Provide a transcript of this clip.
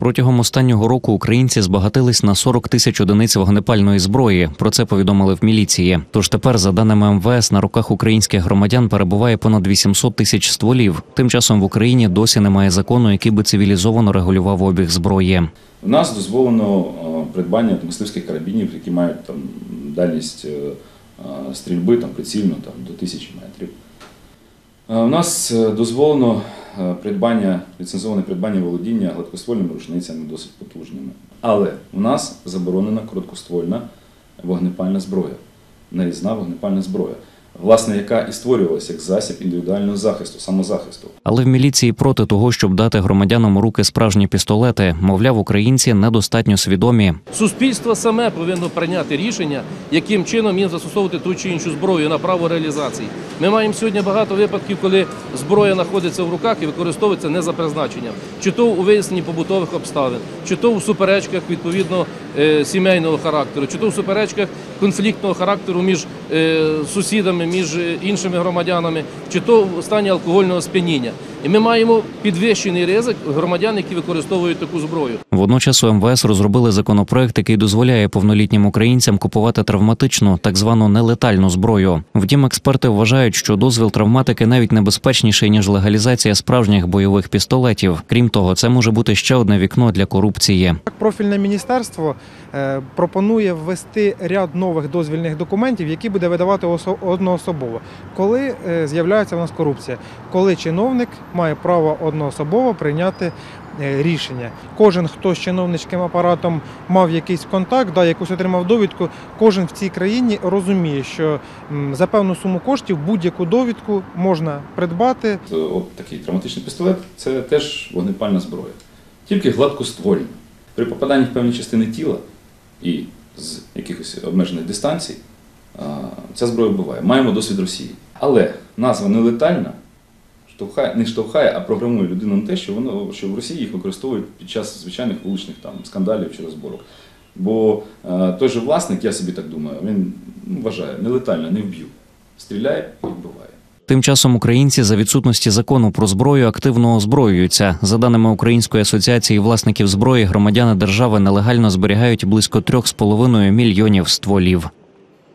Протягом останнього року українці збагатились на 40 тисяч одиниць вогнепальної зброї. Про це повідомили в міліції. Тож тепер, за даними МВС, на руках українських громадян перебуває понад 800 тисяч стволів. Тим часом в Україні досі немає закону, який би цивілізовано регулював обіг зброї. У нас дозволено е, придбання мисливських карабінів, які мають там дальність е, е, стрільби там, прицільно там, до тисячі метрів. У нас дозволено придбання, ліцензоване придбання володіння гладкоствольними рушницями досить потужними. Але у нас заборонена короткоствольна вогнепальна зброя, нарізна вогнепальна зброя, власне, яка і створювалася як засіб індивідуального захисту, самозахисту. Але в міліції проти того, щоб дати громадянам у руки справжні пістолети, мовляв, українці недостатньо свідомі. Суспільство саме повинно прийняти рішення, яким чином їм застосовувати ту чи іншу зброю на право реалізації. Ми маємо сьогодні багато випадків, коли зброя знаходиться в руках і використовується не за призначенням, чи то у виясненні побутових обставин, чи то у суперечках відповідно е, сімейного характеру, чи то у суперечках конфліктного характеру між е, сусідами, між іншими громадянами, чи то в стані алкогольного сп'яніння. І ми маємо підвищений ризик громадян, які використовують таку зброю. Водночас у МВС розробили законопроект, який дозволяє повнолітнім українцям купувати травматичну, так звану нелетальну зброю. Втім, експерти вважають, що дозвіл травматики навіть небезпечніший ніж легалізація справжніх бойових пістолетів. Крім того, це може бути ще одне вікно для корупції. Профільне міністерство е, пропонує ввести ряд нових дозвільних документів, які буде видавати осо- одноособово. Коли е, з'являється в нас корупція, коли чиновник має право одноособово прийняти е, рішення. Кожен, хто з чиновницьким апаратом мав якийсь контакт, да, якусь отримав довідку, кожен в цій країні розуміє, що за певну суму коштів будь-яку довідку можна придбати Е, От такий травматичний пістолет це теж вогнепальна зброя, тільки гладкоствольна. При попаданні в певні частини тіла і з якихось обмежених дистанцій ця зброя вбиває. Маємо досвід Росії. Але назва нелетальна штовхає, не штовхає, а програмує людину на те, що воно що в Росії їх використовують під час звичайних вуличних там скандалів чи розборок. Бо е, той же власник, я собі так думаю, він ну, вважає, нелетальна, не вб'ю. Стріляє і вбиває. Тим часом українці за відсутності закону про зброю активно озброюються. За даними Української асоціації власників зброї, громадяни держави нелегально зберігають близько 3,5 мільйонів стволів.